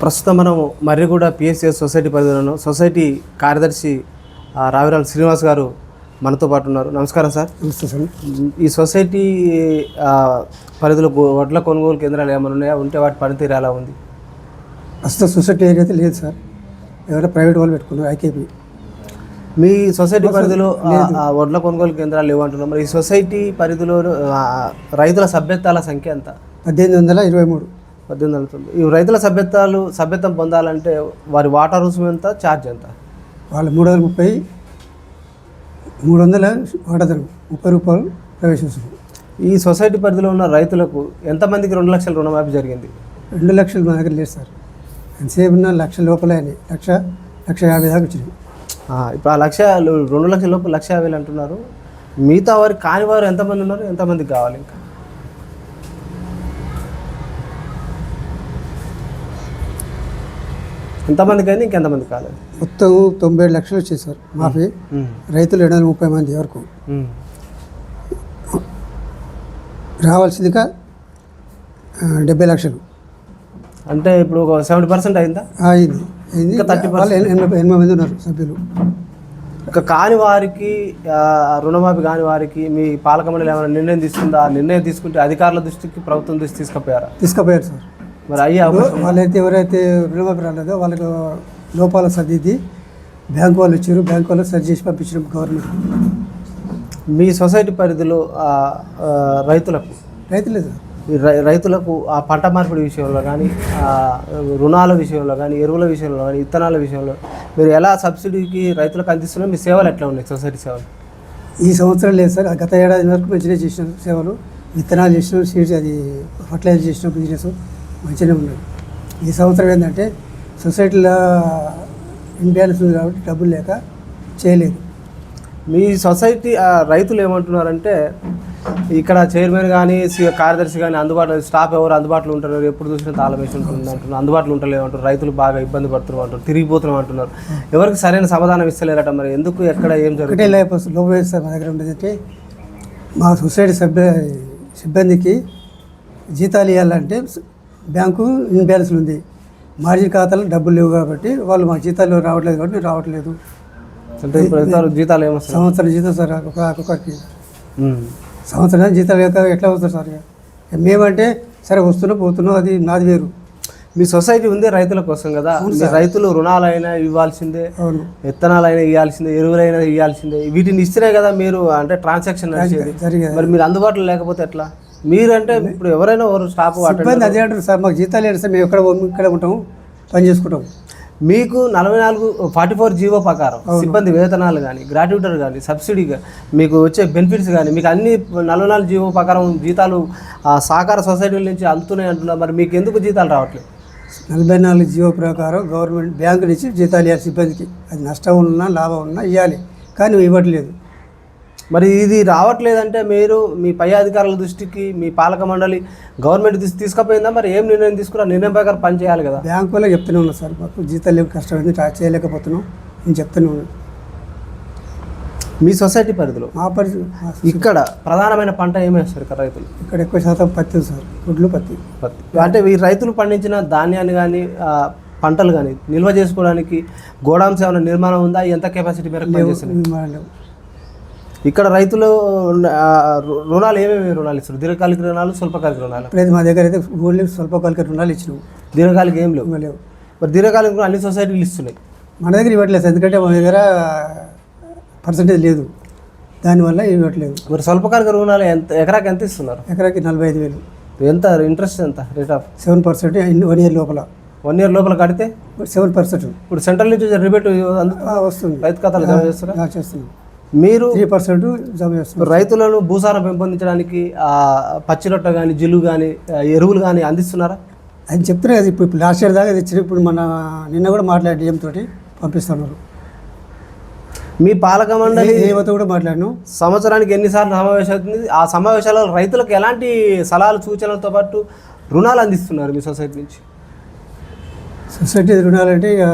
ప్రస్తుతం మనం Marriguda PSCS society పరిధిలోను సొసైటీ కార్యదర్శి రావిరాల శ్రీనివాస్ గారు మనతో పాటు ఉన్నారు. నమస్కారం సార్. నమస్తే సార్. ఈ సొసైటీ పరిధిలో వడ్ల కొనుగోలు కేంద్రాలు ఏమైనా ఉన్నాయా? ఉంటే వాటి పనితీరు ఎలా ఉంది? ప్రస్తుతం సొసైటీ ఏరియా అయితే లేదు సార్ ఎవరైనా ప్రైవేట్ వాళ్ళు పెట్టుకున్నారు ఐకేపీ. మీ సొసైటీ పరిధిలో వడ్ల కొనుగోలు కేంద్రాలు లేవంటున్నారు మరి ఈ సొసైటీ పరిధిలో రైతుల సభ్యత్వాల సంఖ్య ఎంత? పద్దెనిమిది వందల ఇరవై మూడు. పద్దెనిమిది వందల. ఈ రైతుల సభ్యత్వాలు సభ్యత్వం పొందాలంటే వారి వాటర్ రుసుము ఎంత ఛార్జ్ ఎంత? వాళ్ళు మూడు వందల ముప్పై మూడు వందల వాడతారు ముప్పై రూపాయలు ప్రవేశిస్తారు ఈ సొసైటీ పరిధిలో ఉన్న రైతులకు ఎంతమందికి రెండు లక్షల రుణమాఫీ జరిగింది? రెండు లక్షలు మా దగ్గర లేదు సార్. ఎంతసేపు ఉన్న లక్ష లోపల లక్ష లక్ష యాభై దాకా వచ్చినాయి. ఆ, ఇప్పుడు ఆ లక్ష రెండు లక్షల లోపు లక్ష యాభై వేలు అంటున్నారు. మిగతా వారు కాని వారు ఎంతమంది ఉన్నారు? ఎంతమందికి కావాలి ఇంకా? ఎంతమందికి అయింది ఇంకెంతమంది కాలేదు. మొత్తం తొంభై ఏడు లక్షలు వచ్చాయి సార్ మాఫీ. రైతులు రెండు వందల ముప్పై మంది వరకు. రావాల్సిందిగా డెబ్బై లక్షలు. అంటే ఇప్పుడు ఒక సెవెంటీ పర్సెంట్ అయిందా? అయింది. అయింది. ఇంకా 30% వాళ్ళు ఎనభై ఎనభై మంది ఉన్నారు సభ్యులు. ఇక కాని వారికి రుణమాఫీ కాని వారికి మీ పాలక మండలి ఏమైనా నిర్ణయం తీసుకుందా? నిర్ణయం తీసుకుంటే అధికారుల దృష్టికి ప్రభుత్వం దృష్టి తీసుకుపోయారా? తీసుకుపోయారు సార్. మరి అయ్యే వాళ్ళైతే ఎవరైతే రుణమాఫీ రాలేదో వాళ్ళకు లోపాల సర్దిద్ది బ్యాంక్ వాళ్ళు వచ్చారు బ్యాంక్ వాళ్ళు సరి చేసి పంపించడం గవర్నమెంట్. మీ సొసైటీ పరిధిలో రైతులకు రైతులే సార్. రైతులకు ఆ పంట మార్పిడి విషయంలో కానీ ఆ రుణాల విషయంలో కానీ ఎరువుల విషయంలో కానీ విత్తనాల విషయంలో మీరు ఎలా సబ్సిడీకి రైతులకు అందిస్తున్నా మీ సేవలు ఎట్లా ఉన్నాయి సొసైటీ సేవలు? ఈ సంవత్సరం లేదు సార్. గత ఏడాది వరకు మంచిగా చేసిన సేవలు. విత్తనాలు చేసిన సీడ్స్ అది ఫర్టిలైజర్ చేసిన బిజినెస్. మంచిగానే ఉన్నాయి ఈ సంవత్సరం ఏంటంటే సొసైటీలో ఇన్బ్యాలెన్స్ ఉంది కాబట్టి డబ్బులు లేక చేయలేదు. మీ సొసైటీ ఆ, రైతులు ఏమంటున్నారంటే ఇక్కడ చైర్మన్ కానీ కార్యదర్శి కానీ అందుబాటులో స్టాఫ్ ఎవరు అందుబాటులో ఉంటారు? ఎప్పుడు చూసినా తాళం వేసి ఉంటుంది అంటున్నారు. అందుబాటులో ఉంటలేవు అంటారు రైతులు బాగా ఇబ్బంది పడుతున్నారు అంటారు తిరిగిపోతున్నాం అంటున్నారు. ఎవరికి సరైన సమాధానం ఇస్తలేరట మరి? ఎందుకు ఎక్కడ ఏం జరుగుతుంది? లేకపోతే మా దగ్గర ఉండేదంటే మా సొసైటీ సభ్య సిబ్బందికి జీతాలు ఇవ్వాలంటే బ్యాంకు ఇన్బ్యాలెన్స్లు ఉంది. మార్జిన్ ఖాతాలో డబ్బులు లేవు కాబట్టి వాళ్ళు మా జీతాలు రావట్లేదు కాబట్టి రావట్లేదు. అంటే జీతాలు ఏమొస్తాయి? సంవత్సరం జీతం సార్ ఒక ఒక్కొక్కరికి సంవత్సరం జీతాలు లేక ఎట్లా వస్తారు సార్ మేమంటే సరే వస్తున్నాం పోతున్నాం అది నాది వేరు. మీ సొసైటీ ఉంది రైతుల కోసం కదా? రైతులు రుణాలైనా ఇవ్వాల్సిందే అవును. విత్తనాలైనా ఇవ్వాల్సిందే ఎరువులైనా ఇవ్వాల్సిందే. వీటిని ఇస్తేనే కదా మీరు అంటే ట్రాన్సాక్షన్ జరిగేది. మరి మీరు అందుబాటులో లేకపోతే ఎట్లా? మీరంటే ఇప్పుడు ఎవరైనా ఎవరు స్టాఫ్ ఇబ్బంది అదే అంటారు సార్ మాకు జీతాలు ఏంటి సార్ మేము ఎక్కడ ఇక్కడ ఉంటాము పని చేసుకుంటాం. మీకు నలభై నాలుగు ఫార్టీ ఫోర్ జీవో ప్రకారం సిబ్బంది వేతనాలు కానీ గ్రాట్యుటర్ కానీ సబ్సిడీ మీకు వచ్చే బెనిఫిట్స్ కానీ మీకు అన్ని నలభై నాలుగు జీవో ప్రకారం జీతాలు ఆ, సహకార సొసైటీల నుంచి అందుతున్నాయి అంటున్నారు. మరి మీకు ఎందుకు జీతాలు రావట్లేదు? నలభై నాలుగు జీవో ప్రకారం గవర్నమెంట్ బ్యాంకు నుంచి జీతాలు ఇవ్వాలి సిబ్బందికి. అది నష్టం ఉన్నా లాభం ఉన్నా ఇవ్వాలి కానీ ఇవ్వట్లేదు. మరి ఇది రావట్లేదంటే మీరు మీ పై అధికారుల దృష్టికి మీ పాలక మండలి గవర్నమెంట్ దృష్టి తీసుకుపోయిందా? మరి ఏం నిర్ణయం తీసుకున్నా? నిర్ణయం ప్రకారం పని చేయాలి కదా. బ్యాంకు వాళ్ళే చెప్తూనే ఉన్నా సార్ మాకు. జీతాలు లేవు కష్టమైంది చేయలేకపోతున్నాం. నేను చెప్తూనే ఉన్నాను మీ సొసైటీ పరిధిలో మా మా ఇక్కడ ప్రధానమైన పంట ఏమేస్తారు ఇక్కడ రైతులు? ఇక్కడ ఎక్కువ శాతం పత్తి సార్. గుడ్లు పత్తి. పత్తి. అంటే ఈ రైతులు పండించిన ధాన్యాన్ని కానీ పంటలు కానీ నిల్వ చేసుకోవడానికి గోడాంస్ ఏమైనా నిర్మాణం ఉందా? ఎంత కెపాసిటీ మేరకు ఇక్కడ రైతులు రుణాలు ఏమేమి రుణాలు ఇస్తారు దీర్ఘకాలిక రుణాలు స్వల్పకాలిక రుణాలు? ఇప్పుడైతే మా దగ్గర అయితే ఓన్లీ స్వల్పకాలిక రుణాలు ఇచ్చినాం. దీర్ఘకాలిక ఏం లేవు? ఇవ్వలేవు మరి దీర్ఘకాలిక రుణాలు అన్ని సొసైటీలు ఇస్తున్నాయి. మన దగ్గర ఇవ్వట్లేదు ఎందుకంటే మా దగ్గర పర్సంటేజ్ లేదు. దానివల్ల ఇవ్వట్లేదు. మరి స్వల్పకాలిక రుణాలు ఎంత ఎకరాకి ఎంత ఇస్తున్నారు? ఎకరాకి నలభై ఐదు వేలు. ఎంత? ఇంట్రెస్ట్ ఎంత? Rate of? Seven percent one year లోపల. వన్ ఇయర్ లోపల కడితే? Seven percent. ఇప్పుడు సెంట్రల్ నుంచి రిబేట్ వస్తుంది. రైతు ఖాతాలు జమ చేస్తారా? ఆ, చేస్తున్నాం. మీరు త్రీ పర్సెంట్ జమ చేస్తున్నాం రైతులను భూసారం పెంపొందించడానికి ఆ, పచ్చి రొట్ట కానీ జిల్లు కానీ ఎరువులు కానీ అందిస్తున్నారా? అది చెప్తున్నారు కదా ఇప్పుడు లాస్ట్ ఇయర్ దాకా తెచ్చిన ఇప్పుడు మన నిన్న కూడా మాట్లాడి డిఎం తోటి పంపిస్తున్నారు. మీ పాలక మండలి ఏవతో కూడా మాట్లాడినాం. సంవత్సరానికి ఎన్నిసార్లు సమావేశం అవుతుంది? ఆ సమావేశాలలో రైతులకు ఎలాంటి సలహాలు సూచనలతో పాటు రుణాలు అందిస్తున్నారు మీ సొసైటీ నుంచి? సొసైటీ రుణాలంటే ఇక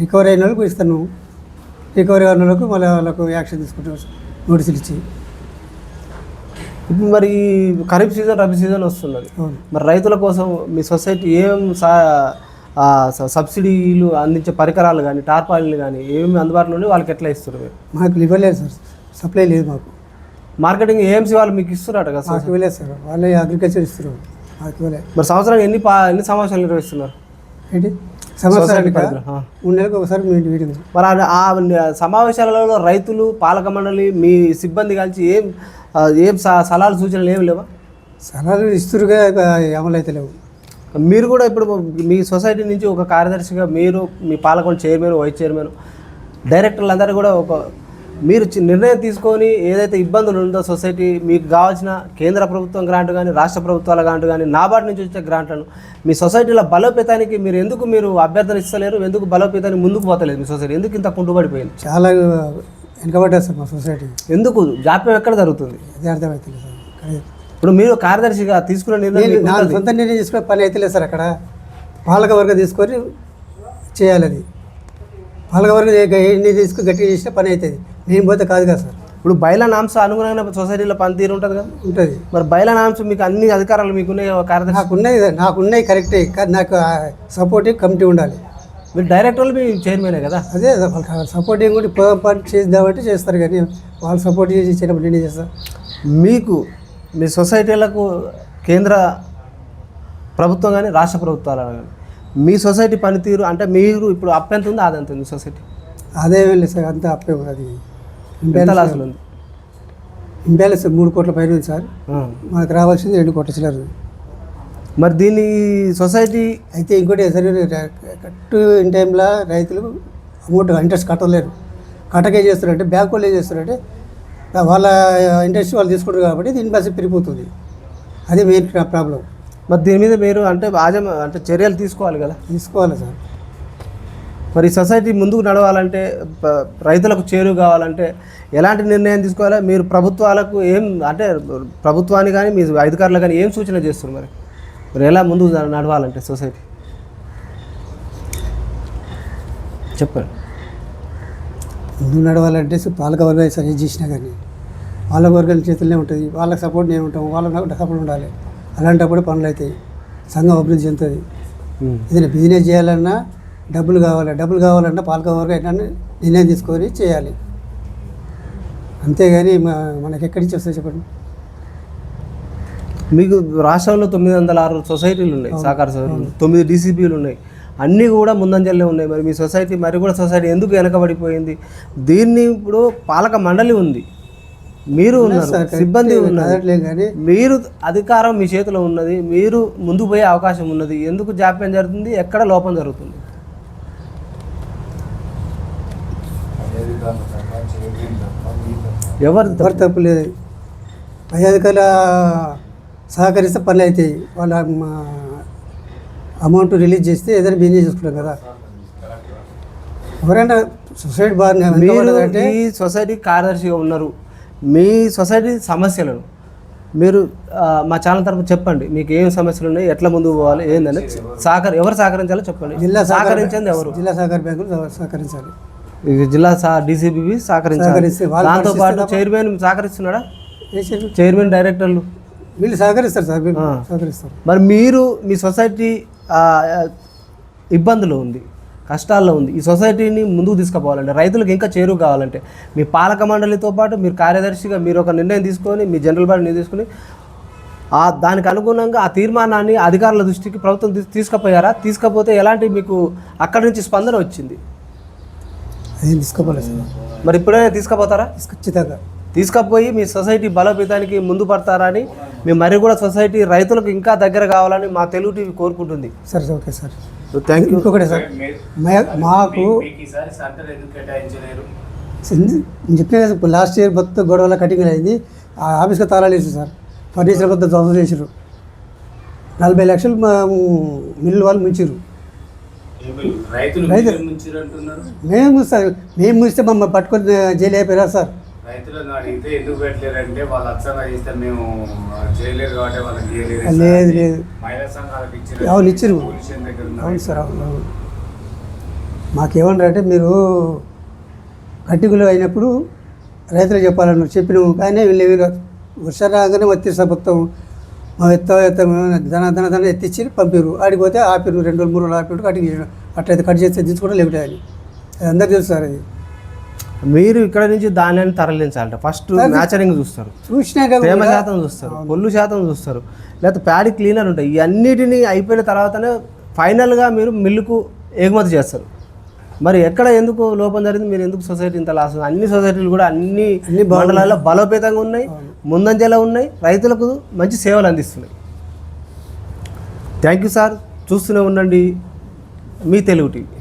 రికవరీ అయిన వాళ్ళకు ఇస్తాను. రికవరీ వాళ్ళకు మళ్ళీ వాళ్ళకు యాక్షన్ తీసుకుంటాం నోటీసులు ఇచ్చి. ఇప్పుడు మరి ఖరీఫ్ సీజన్ రబీ సీజన్ వస్తున్నది. మరి రైతుల కోసం మీ సొసైటీ ఏం సా సబ్సిడీలు అందించే పరికరాలు కానీ టార్పాలిన్లు కానీ ఏమేమి అందుబాటులో ఉండి వాళ్ళకి ఎట్లా ఇస్తారు మీరు? మాకు ఇవ్వలేదు సార్. సప్లై లేదు మాకు. మార్కెటింగ్ ఏఎంసీ వాళ్ళు మీకు ఇస్తున్నారట కదా మాకు ఇవ్వలేదు సార్. వాళ్ళే అగ్రికల్చర్ మాకు ఇవ్వలేదు. మరి సంవత్సరానికి ఎన్ని పా ఎన్ని సమావేశాలు నిర్వహిస్తున్నారు? ఏంటి? ఒకసారి మీటింగ్. మరి ఆ- సమావేశాలలో రైతులు పాలక మండలి మీ సిబ్బంది కలిసి ఏం ఏం సలహాలు సూచనలు ఏమి లేవా? సలహాలు ఇస్తురుగా అయితే లేవు. మీరు కూడా ఇప్పుడు మీ సొసైటీ నుంచి ఒక కార్యదర్శిగా మీరు మీ పాలకొండ చైర్మన్ వైస్ చైర్మన్ డైరెక్టర్లు అందరూ కూడా ఒక మీరు నిర్ణయం తీసుకొని ఏదైతే ఇబ్బందులు ఉందో సొసైటీ మీకు కావాల్సిన కేంద్ర ప్రభుత్వం గ్రాంట్ కానీ రాష్ట్ర ప్రభుత్వాల గ్రాంట్ కానీ నాబార్డు నుంచి వచ్చే గ్రాంట్లను మీ సొసైటీల బలోపేతానికి మీరు ఎందుకు మీరు అభ్యర్థన ఇస్తలేరు ఎందుకు బలోపేతానికి ముందుకు పోతలేదు మీ సొసైటీ ఎందుకు ఇంత కుంటుపడిపోయింది చాలా వెనకబడ్డారు సార్ మా సొసైటీ ఎందుకు జాప్యం ఎక్కడ జరుగుతుంది అదే అర్థమవుతుంది సార్ ఇప్పుడు మీరు కార్యదర్శిగా తీసుకున్న నిర్ణయం. సొంత నిర్ణయం తీసుకునే పని అయితే లేదు సార్ అక్కడ పాలక వర్గం తీసుకొని చేయాలి అది పాలక వర్గం ఎన్ని తీసుకుని గట్టిగా చేసిన పని అవుతుంది నేను పోతే కాదు కదా సార్. ఇప్పుడు బయలానాంశ అనుగుణంగా సొసైటీలో పనితీరు ఉంటుంది కదా? ఉంటుంది. మరి బయలానాంశ మీకు అన్ని అధికారాలు మీకు ఉన్నాయి కార్యదర్శి నాకున్నది నాకున్నవి కరెక్టే కానీ నాకు సపోర్టివ్ కమిటీ ఉండాలి. మీరు డైరెక్టర్లు మీ చైర్మనే కదా? అదే వాళ్ళకి సపోర్టింగ్ కూడా పని చేద్దామంటే చేస్తారు కానీ వాళ్ళు సపోర్ట్ చేసి ఇచ్చినప్పుడు నేనే చేస్తాను మీకు మీ సొసైటీలకు కేంద్ర ప్రభుత్వం కానీ రాష్ట్ర ప్రభుత్వాలు కానీ మీ సొసైటీ పనితీరు అంటే మీరు ఇప్పుడు అప్ ఎంత ఉంది అదంత ఉంది సొసైటీ? ఆదాయం లేదు సార్ అంతా అప్పే అది ఎంత లాసులు ఉంది? ఇంబ్యాలెన్స్ మూడు కోట్ల పైన ఉంది సార్. మనకు రావాల్సింది రెండు కోట్ల చిల్లర మరి దీన్ని సొసైటీ అయితే ఇంకోటి సరే కరెక్ట్ ఇన్ టైంలో రైతులు అమౌంట్ ఇంట్రెస్ట్ కట్టలేరు. కట్టక చేస్తారంటే బ్యాంక్ వాళ్ళు ఏం చేస్తారంటే వాళ్ళ ఇంట్రెస్ట్ వాళ్ళు తీసుకుంటారు కాబట్టి దీని బస్సు పెరిగిపోతుంది. అదే మెయిన్ ప్రాబ్లం మరి దీని మీద మీరు అంటే ఆజమ అంటే చర్యలు తీసుకోవాలి కదా? తీసుకోవాలి సార్. మరి సొసైటీ ముందుకు నడవాలంటే రైతులకు చేరువ కావాలంటే ఎలాంటి నిర్ణయం తీసుకోవాలి? మీరు ప్రభుత్వాలకు ఏం అంటే ప్రభుత్వాన్ని కానీ మీ అధికారులు కానీ ఏం సూచన చేస్తారు మరి? మరి ఎలా ముందుకు నడవాలంటే సొసైటీ? చెప్పండి. ముందు నడవాలంటే పాలక వర్గాలు సరి చేసినా కానీ వాళ్ళ వర్గాల చేతుల్లోనే ఉంటుంది వాళ్ళకి సపోర్ట్ నేను ఉంటాం వాళ్ళకి సపోర్ట్ ఉండాలి. అలాంటప్పుడు పనులు అవుతాయి సంఘం అభివృద్ధి చెందుతుంది. ఏదైనా బిజినెస్ చేయాలన్నా డబ్బులు కావాలి డబ్బులు కావాలన్నా పాలక వర్గం ఏంటంటే నిర్ణయం తీసుకొని చేయాలి. అంతేగాని మనకి ఎక్కడి నుంచి వస్తాయి చెప్పండి? మీకు రాష్ట్రంలో తొమ్మిది వందల ఆరు సొసైటీలు ఉన్నాయి సహకార సొసైటీలు తొమ్మిది డీసీపీలు ఉన్నాయి. అన్నీ కూడా ముందంజల్లో ఉన్నాయి. మరి మీ సొసైటీ మరి కూడా సొసైటీ ఎందుకు వెనకబడిపోయింది? దీన్ని ఇప్పుడు పాలక మండలి ఉంది. మీరు ఉన్నారు సిబ్బంది ఉన్నారు మీరు అధికారం మీ చేతిలో ఉన్నది మీరు ముందుకు పోయే అవకాశం ఉన్నది. ఎందుకు జాప్యం జరుగుతుంది? ఎక్కడ లోపం జరుగుతుంది? ఎవరు ఎవరు తప్పు లేదు. పై అధికారుల సహకరిస్తే పనులు అవుతాయి. వాళ్ళ అమౌంట్ రిలీజ్ చేస్తే ఏదైనా బిజినెస్ చేసుకుంటాం కదా. ఎవరైనా సొసైటీ బాగా మీరు ఈ సొసైటీ కార్యదర్శిగా ఉన్నారు. మీ సొసైటీ సమస్యలను మీరు మా ఛానల్ తరపు చెప్పండి. మీకు ఏం సమస్యలు ఉన్నాయి? ఎట్లా ముందుకు పోవాలి? ఏందని సహకరి ఎవరు సహకరించాలో చెప్పండి. జిల్లా సహకార సహకరించింది ఎవరు? జిల్లా సహకార బ్యాంకులు సహ- సహకరించాలి. జిల్లా డీసీబీ సహకరించాలి. సహకరిస్తే వాళ్ళు దాంతో పాటు చైర్మన్ సహకరిస్తున్నాడా? చైర్మన్? డైరెక్టర్లు. వీళ్ళు సహకరిస్తారు సార్. సహకరిస్తారు. మరి మీరు మీ సొసైటీ ఇబ్బందులు ఉంది కష్టాల్లో ఉంది. ఈ సొసైటీని ముందుకు తీసుకుపోవాలంటే రైతులకు ఇంకా చేరువ కావాలంటే మీ పాలక మండలితో పాటు మీరు కార్యదర్శిగా మీరు ఒక నిర్ణయం తీసుకొని మీ జనరల్ బాడీ తీసుకొని ఆ దానికి అనుగుణంగా ఆ తీర్మానాన్ని అధికారుల దృష్టికి ప్రభుత్వం తీసు- తీసుకుపోయారా? తీసుకపోతే ఎలాంటి మీకు అక్కడి నుంచి స్పందన వచ్చింది? అదేం తీసుకోవాలి సార్. మరి ఇప్పుడైనా తీసుకుపోతారా? ఖచ్చితంగా. తీసుకపోయి మీ సొసైటీ బలోపేతానికి ముందు పడతారని మీ మరి కూడా సొసైటీ రైతులకు ఇంకా దగ్గర కావాలని మా తెలుగు టీవీ కోరుకుంటుంది. సరే sir okay sir. Thank you ఇంకొకటి సార్. మాకు చెప్పిన ఇప్పుడు లాస్ట్ ఇయర్ మొత్తం గొడవల కటింగ్ అయింది. ఆ ఆఫీస్కి తాళాలు వేసారు సార్. ఫర్నిచర్ మొత్తం ధ్వంసం చేసారు. నలభై లక్షలు మా మిల్లు వాళ్ళు ముంచారు. రైతులు మేము సార్ మేము ముంచితే మమ్మల్ని పట్టుకొని జైలు అయిపోయారు సార్? రైతులను అడిగితే ఎందుకు పెట్టలేరంటే వాళ్ళు అచ్చంగా చేస్తే మేము చేయలేరు కాబట్టి వాళ్ళకి చేయలేరు లేదు లేదు. మహిళా సంఘాలకు ఇచ్చిన అవును అవును సార్ అవును అవును. మాకేమన్నారు అంటే మీరు కట్టిగులు అయినప్పుడు రైతులు చెప్పాలన్నారు చెప్పినాము. కానీ వీళ్ళు వర్షం రాగానే వచ్చి ప్రభుత్వం మా ఎత్త ఎత్త ధన ధన ధన ఎత్తిచ్చి పంపారు ఆడికి పోతే ఆపిరు రెండు రోజులు మూడు రోజులు ఆపిరు కటింగ్ చేసాడు అట్లయితే కట్ చేస్తే దించుకోవడం లేకుంటే అని అది అందరికీ తెలుసు సార్ అది. మీరు ఇక్కడ నుంచి ధాన్యాన్ని తరలించాలంట. ఫస్ట్ మ్యాచరింగ్ చూస్తారు. తేమ శాతం చూస్తారు పొల్లు శాతం చూస్తారు లేకపోతే ప్యాడీ క్లీనర్ ఉంటాయి. ఇవన్నిటిని అయిపోయిన తర్వాతనే ఫైనల్గా మీరు మిల్లుకు ఎగుమతి చేస్తారు. మరి ఎక్కడ ఎందుకు లోపం జరిగింది? మీరు ఎందుకు సొసైటీ ఇంత లాస్? అన్ని సొసైటీలు కూడా అన్ని అన్ని. మండలాల్లో బలోపేతంగా ఉన్నాయి ముందంజలో ఉన్నాయి రైతులకు మంచి సేవలు అందిస్తున్నాయి. థ్యాంక్ యూ సార్ చూస్తూనే ఉండండి. మీ తెలుగు టీవీ.